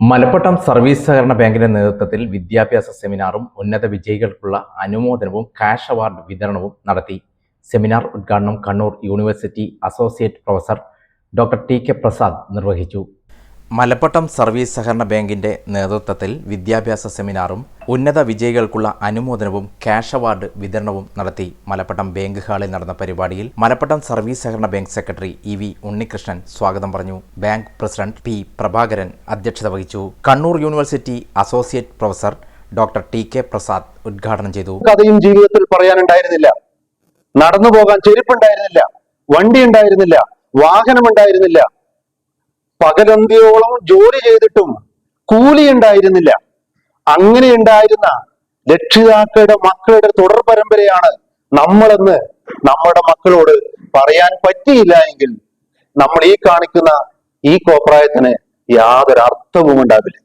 Malappattam service സഹകരണ ബാങ്കിന്റെ നേതൃത്വത്തിൽ വിദ്യാഭ്യാസ സെമിനാറും ഉന്നത വിജയികൾക്കുള്ള അനുമോദനവും കാഷ് അവാർഡ് വിതരണവും നടത്തി. സെമിനാർ ഉദ്ഘാടനം Kannur university associate professor doctor T K Prasad നിർവഹിച്ചു. മലപ്പട്ടം സർവീസ് സഹകരണ ബാങ്കിന്റെ നേതൃത്വത്തിൽ വിദ്യാഭ്യാസ സെമിനാറും ഉന്നത വിജയികൾക്കുള്ള അനുമോദനവും ക്യാഷ് അവാർഡ് വിതരണവും നടത്തി മലപ്പട്ടം ബാങ്ക് ഹാളിൽ നടന്ന പരിപാടിയിൽ മലപ്പട്ടം സർവീസ് സഹകരണ bank secretary E V Unnikrishnan സ്വാഗതം പറഞ്ഞു. ബാങ്ക് പ്രസിഡന്റ് പി പ്രഭാകരൻ അധ്യക്ഷത വഹിച്ചു. Kannur university associate professor doctor T K Prasad ഉദ്ഘാടനം ചെയ്തു. കഥയും ജീവിതത്തിൽ പറയാനുണ്ടായിരുന്നില്ല. നടന്നു പോകാൻ ചെരുപ്പുണ്ടായിരുന്നില്ല. വണ്ടി ഉണ്ടായിരുന്നില്ല വാഹനം ഉണ്ടായിരുന്നില്ല പകലന്തിയോളം ജോലി ചെയ്തിട്ടും കൂലി ഉണ്ടായിരുന്നില്ല. അങ്ങനെ ഉണ്ടായിരുന്ന രക്ഷിതാക്കളുടെ മക്കളുടെ തുടർ പരമ്പരയാണ് നമ്മളെന്ന് നമ്മുടെ മക്കളോട് പറയാൻ പറ്റിയില്ല എങ്കിൽ നമ്മൾ ഈ കാണിക്കുന്ന ഈ കോപ്രായത്തിന് യാതൊരു അർത്ഥവും ഉണ്ടാവില്ല.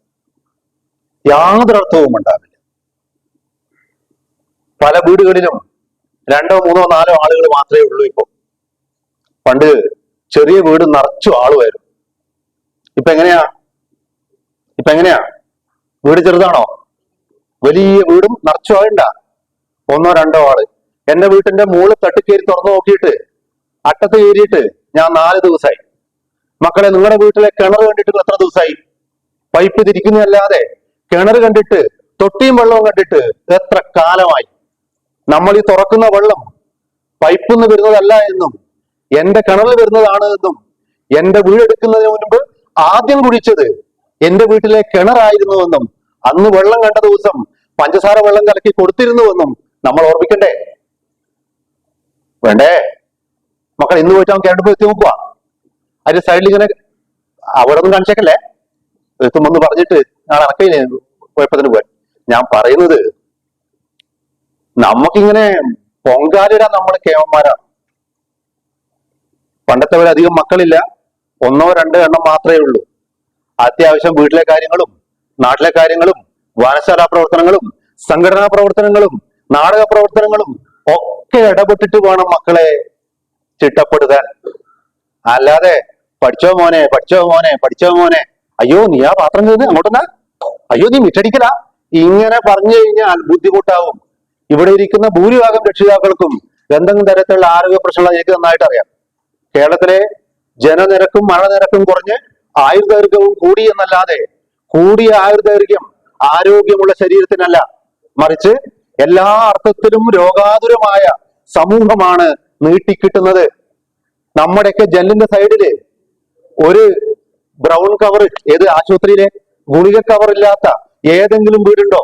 യാതൊരു അർത്ഥവും ഉണ്ടാവില്ല. പല വീടുകളിലും രണ്ടോ മൂന്നോ നാലോ ആളുകൾ മാത്രമേ ഉള്ളൂ ഇപ്പൊ പണ്ട് ചെറിയ വീട് നിറച്ചു ആളുമായിരുന്നു. ഇപ്പൊ എങ്ങനെയാ? ഇപ്പൊ എങ്ങനെയാ? വീട് ചെറുതാണോ? വലിയ വീടും നിറച്ചു ആളുണ്ട ഒന്നോ രണ്ടോ ആൾ. എന്റെ വീട്ടിന്റെ മുകളിൽ തട്ടിക്കേറി തുറന്നു നോക്കിയിട്ട് അട്ടത്ത് കയറിയിട്ട് ഞാൻ നാല് ദിവസമായി മക്കളെ നിങ്ങളുടെ വീട്ടിലെ കിണർ കണ്ടിട്ട് എത്ര ദിവസമായി പൈപ്പ് തിരിക്കുന്നതല്ലാതെ കിണർ കണ്ടിട്ട് തൊട്ടിയും വെള്ളവും കണ്ടിട്ട് എത്ര കാലമായി? നമ്മൾ ഈ തുറക്കുന്ന വെള്ളം പൈപ്പിൽ നിന്ന് വരുന്നതല്ല എന്നും എന്റെ കിണറിൽ വരുന്നതാണ് എന്നും എന്റെ വീടെടുക്കുന്നതിന് മുൻപ് ആദ്യം കുടിച്ചത് എന്റെ വീട്ടിലെ കിണറായിരുന്നുവെന്നും അന്ന് വെള്ളം കണ്ട ദിവസം പഞ്ചസാര വെള്ളം കലക്കി കൊടുത്തിരുന്നുവെന്നും നമ്മൾ ഓർമ്മിക്കണ്ടേ? വേണ്ടേ? മക്കൾ ഇന്ന് പോയിട്ട് അവൻ കിണറ്റ് എത്തി നോക്കുക അതിന്റെ സൈഡിൽ ഇങ്ങനെ അവിടെ ഒന്നും കാണിച്ചേക്കല്ലേ എത്തുമെന്ന് പറഞ്ഞിട്ട് ഞാൻ ഇറക്കില്ലേ കുഴപ്പത്തിന് പോയി ഞാൻ പറയുന്നത് നമുക്കിങ്ങനെ പൊങ്കാലിടാൻ നമ്മൾ കേവന്മാരാണ് പണ്ടത്തെ പോലെ അധികം മക്കളില്ല. ഒന്നോ രണ്ടോ എണ്ണം മാത്രമേ ഉള്ളൂ. അത്യാവശ്യം വീട്ടിലെ കാര്യങ്ങളും നാട്ടിലെ കാര്യങ്ങളും വായനശാല പ്രവർത്തനങ്ങളും സംഘടനാ പ്രവർത്തനങ്ങളും നാടക പ്രവർത്തനങ്ങളും ഒക്കെ ഇടപെട്ടിട്ട് വേണം മക്കളെ ചിട്ടപ്പെടുത്താൻ. അല്ലാതെ പഠിച്ചോ മോനെ പഠിച്ചോ മോനെ പഠിച്ചോ മോനെ അയ്യോ നീ ആ പാത്രം കയറി അങ്ങോട്ടെന്നാ അയ്യോ നീ മിറ്റടിക്കല. ഇങ്ങനെ പറഞ്ഞു കഴിഞ്ഞാൽ ബുദ്ധിമുട്ടാവും. ഇവിടെ ഇരിക്കുന്ന ഭൂരിഭാഗം രക്ഷിതാക്കൾക്കും എന്തെങ്കിലും തരത്തിലുള്ള ആരോഗ്യ പ്രശ്നങ്ങൾ എനിക്ക് നന്നായിട്ട് അറിയാം കേരളത്തിലെ ജനനിരക്കും മഴനിരക്കും കുറഞ്ഞ് ആയുർദൈർഘ്യവും കൂടി എന്നല്ലാതെ കൂടിയ ആയുർദൈർഘ്യം ആരോഗ്യമുള്ള ശരീരത്തിനല്ല. മറിച്ച് എല്ലാ അർത്ഥത്തിലും രോഗാതുരമായ സമൂഹമാണ് നീട്ടിക്കിട്ടുന്നത്. നമ്മുടെയൊക്കെ ജെല്ലിന്റെ സൈഡിൽ ഒരു ബ്രൗൺ കവർ ഏത് ആശുപത്രിയിലെ ഗുളിക കവർ ഇല്ലാത്ത ഏതെങ്കിലും വീടുണ്ടോ?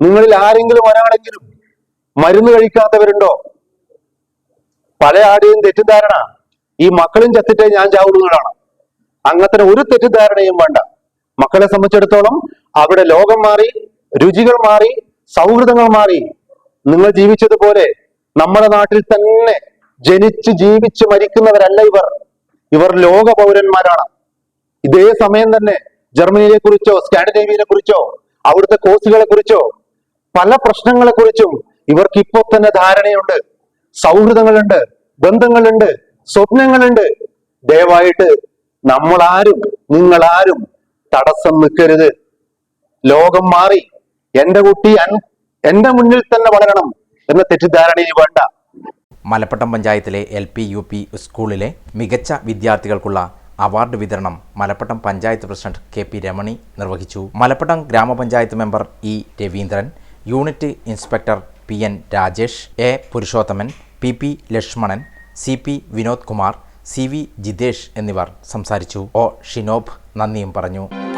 നിങ്ങളിൽ ആരെങ്കിലും ഒരാളെങ്കിലും മരുന്ന് കഴിക്കാത്തവരുണ്ടോ? പല ആടെയും തെറ്റിദ്ധാരണ ഈ മക്കളും ചത്തിട്ടേ ഞാൻ ചാവുന്നതാണ് അങ്ങനത്തെ ഒരു തെറ്റിദ്ധാരണയും വേണ്ട. മക്കളെ സംബന്ധിച്ചിടത്തോളം അവിടെ ലോകം മാറി രുചികൾ മാറി സൗഹൃദങ്ങൾ മാറി. നിങ്ങൾ ജീവിച്ചതുപോലെ നമ്മുടെ നാട്ടിൽ തന്നെ ജനിച്ച് ജീവിച്ച് മരിക്കുന്നവരല്ല ഇവർ. ഇവർ ലോക പൗരന്മാരാണ് ഇതേ സമയം തന്നെ ജർമ്മനിയെ കുറിച്ചോ സ്കാൻഡിനേവിയനെ കുറിച്ചോ അവിടുത്തെ കോഴ്സുകളെ കുറിച്ചോ പല പ്രശ്നങ്ങളെ കുറിച്ചും ഇവർക്ക് ഇപ്പോൾ തന്നെ ധാരണയുണ്ട്. സൗഹൃദങ്ങളുണ്ട് ബന്ധങ്ങളുണ്ട്. സ്വപ്നങ്ങളുണ്ട്. ദയവായിട്ട് നമ്മളാരും നിങ്ങളാരും തടസ്സം നിൽക്കരുത്. ലോകം മാറി. എന്റെ കുട്ടി എന്റെ മുന്നിൽ തന്നെ വളരണം എന്ന തെറ്റിദ്ധാരണയിൽ വേണ്ട. മലപ്പട്ടം പഞ്ചായത്തിലെ എൽ പി യു പി സ്കൂളിലെ മികച്ച വിദ്യാർത്ഥികൾക്കുള്ള അവാർഡ് വിതരണം Malappattam panchayat president K P Ramani നിർവഹിച്ചു. മലപ്പട്ടം ഗ്രാമപഞ്ചായത്ത് member E Raveendran unit inspector P N Rajesh A Purushothaman P P Lakshmanan C P Vinod Kumar C V Jithesh എന്നിവർ സംസാരിച്ചു. O Shinob നന്ദിയും പറഞ്ഞു.